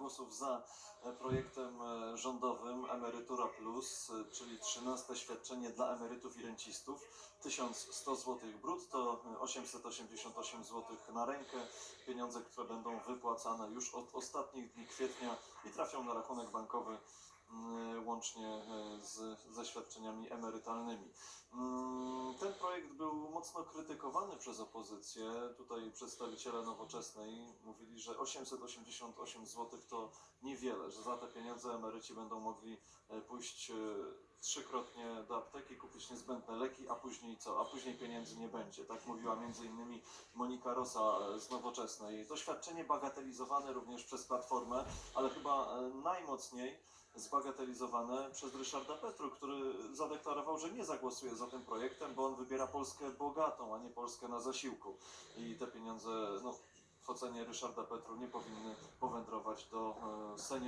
głosów za e, projektem e, rządowym Emerytura Plus, e, czyli 13 świadczenie dla emerytów i rencistów. 1100 zł brutto, e, 888 zł na rękę. Pieniądze, które będą wypłacane już od ostatnich dni kwietnia i trafią na rachunek bankowy mm, łącznie z, ze świadczeniami emerytalnymi. Mocno krytykowany przez opozycję. Tutaj przedstawiciele nowoczesnej mówili, że 888 zł to niewiele, że za te pieniądze emeryci będą mogli e, pójść e, trzykrotnie do apteki, kupić niezbędne leki, a później co? A później pieniędzy nie będzie. Tak mówiła innymi Monika Rosa e, z Nowoczesnej. To świadczenie bagatelizowane również przez Platformę, ale chyba najmocniej zbagatelizowane przez Ryszarda Petru, który zadeklarował, że nie zagłosuje za tym projektem, bo on wybiera Polskę bogatą, a nie Polskę na zasiłku. I te pieniądze, no, w ocenie Ryszarda Petru nie powinny powędrować do e, seniorów.